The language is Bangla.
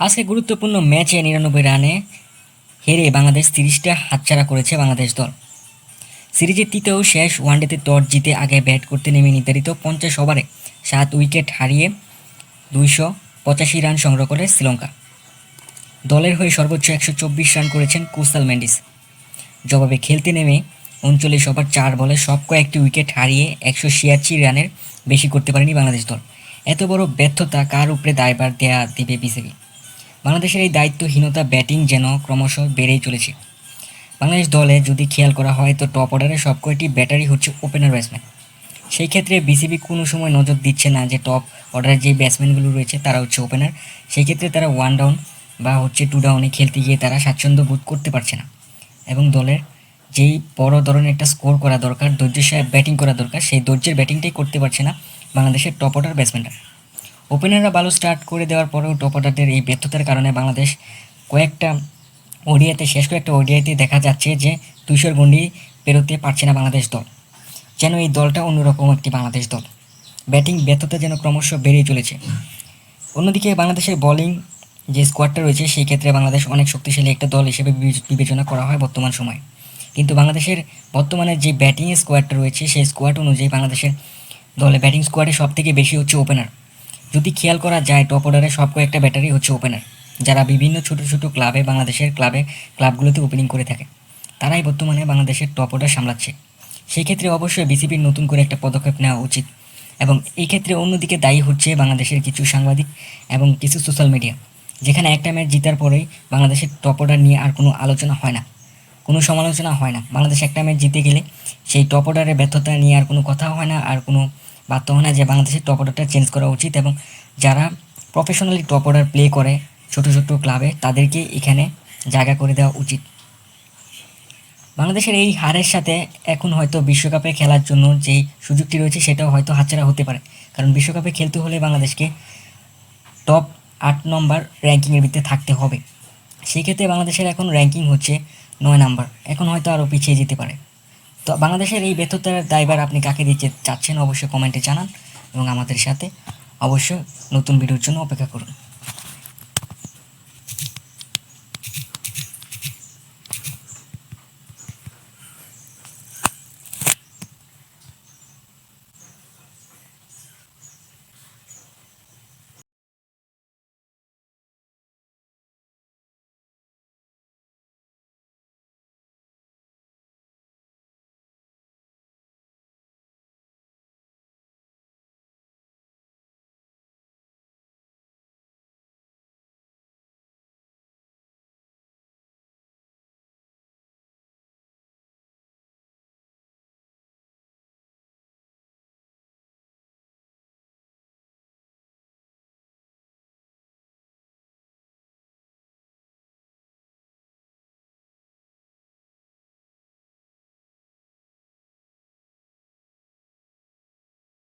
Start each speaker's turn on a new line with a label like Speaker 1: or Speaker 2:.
Speaker 1: আজকে গুরুত্বপূর্ণ ম্যাচে নিরানব্বই রানে হেরে বাংলাদেশ তিরিশটা হাতছাড়া করেছে বাংলাদেশ দল। সিরিজের তৃতীয় শেষ ওয়ানডেতে টস জিতে আগে ব্যাট করতে নেমে নির্ধারিত পঞ্চাশ ওভারে সাত উইকেট হারিয়ে দুইশো পঁচাশি রান সংগ্রহ করে শ্রীলঙ্কা। দলের হয়ে সর্বোচ্চ একশো চব্বিশ রান করেছেন কুসাল মেন্ডিস জবাবে খেলতে নেমে উনচল্লিশ ওভার চার বলে সব কয়েকটি উইকেট হারিয়ে একশো ছিয়াশি রানের বেশি করতে পারেনি বাংলাদেশ দল। এত বড় ব্যর্থতা কার উপরে দায়ভার দেয়া দিবে বিসিবি? বাংলাদেশের এই দায়িত্বহীনতা ব্যাটিং যেন ক্রমশ বেড়েই চলেছে। বাংলাদেশ দলে যদি খেয়াল করা হয়, তো টপ অর্ডারে সব কয়টি ব্যাটারি হচ্ছে ওপেনার ব্যাটসম্যান। সেই ক্ষেত্রে বিসিবি কোনো সময় নজর দিচ্ছে না যে টপ অর্ডারের যে ব্যাটসম্যানগুলো রয়েছে, তারা হচ্ছে ওপেনার। সেই ক্ষেত্রে তারা ওয়ান ডাউন বা হচ্ছে টু ডাউনে খেলতে গিয়ে তারা স্বাচ্ছন্দ্য বোধ করতে পারছে না। এবং দলের যেই বড় ধরনের একটা স্কোর করা দরকার ধৈর্যের ব্যাটিং করা দরকার, সেই ধৈর্যের ব্যাটিংটাই করতে পারছে না বাংলাদেশের টপ অর্ডার ব্যাটসম্যানরা। ওপেনাররা ভালো স্টার্ট করে দেওয়ার পরেও টপ অর্ডারদের এই ব্যর্থতার কারণে বাংলাদেশ কয়েকটা ওডিআইতে, শেষ কয়েকটা ওডিআইতে দেখা যাচ্ছে যে দুইশোর গন্ডি পেরোতে পারছে না বাংলাদেশ দল। যেন এই দলটা অন্যরকম একটি বাংলাদেশ দল। ব্যাটিং ব্যর্থতা যেন ক্রমশ বেড়েই চলেছে। অন্যদিকে বাংলাদেশের বোলিং যে স্কোয়াডটা রয়েছে, সেই ক্ষেত্রে বাংলাদেশ অনেক শক্তিশালী একটা দল হিসেবে বিবেচনা করা হয় বর্তমান সময়ে। কিন্তু বাংলাদেশের বর্তমানে যে ব্যাটিং স্কোয়াডটা রয়েছে, সেই স্কোয়াড অনুযায়ী বাংলাদেশের দলে ব্যাটিং স্কোয়াডে সব থেকে বেশি হচ্ছে ওপেনার যদি খেয়াল করা যায় টপ অর্ডারে সব কয়েকটা ব্যাটারি হচ্ছে ওপেনার যারা বিভিন্ন ছোট ছোট ক্লাবে বাংলাদেশের ক্লাবে ক্লাবগুলোতে ওপেনিং করে থাকে। তারাই বর্তমানে বাংলাদেশের টপ অর্ডার সামলাচ্ছে। সেই ক্ষেত্রে অবশ্যই বিসিবির নতুন করে একটা পদক্ষেপ নেওয়া উচিত। এবং এই ক্ষেত্রে অন্যদিকে দায়ী হচ্ছে বাংলাদেশের কিছু সাংবাদিক এবং কিছু সোশ্যাল মিডিয়া যেখানে একটা ম্যাচ জিতার পরেই বাংলাদেশের টপ অর্ডার নিয়ে আর কোনো আলোচনা হয় না। কোনো সমালোচনা হয় না। বাংলাদেশ একটা ম্যাচ জিতে গেলে সেই টপ অর্ডারের ব্যর্থতা নিয়ে আর কোনো কথা হয় না, আর কোনো বাধ্য হয় না যে বাংলাদেশের টপ অর্ডারটা চেঞ্জ করা উচিত এবং যারা প্রফেশনালি টপ অর্ডার প্লে করে ছোটো ছোটো ক্লাবে তাদেরকে এখানে জায়গা করে দেওয়া উচিত। বাংলাদেশের এই হারের সাথে এখন হয়তো বিশ্বকাপে খেলার জন্য যেই সুযোগটি রয়েছে, সেটাও হয়তো হাতছাড়া হতে পারে। কারণ বিশ্বকাপে খেলতে হলে বাংলাদেশকে টপ আট নম্বর র্যাঙ্কিংয়ের ভিতরে থাকতে হবে। সেই ক্ষেত্রে বাংলাদেশের এখন র্যাঙ্কিং হচ্ছে নয় নাম্বার এখন হয়তো আরও পিছিয়ে যেতে পারে। তো বাংলাদেশের এই ব্যর্থতার দায়বার আপনি কাকে দিতে চাচ্ছেন অবশ্যই কমেন্টে জানান এবং আমাদের সাথে অবশ্যই নতুন ভিডিওর জন্য অপেক্ষা করুন।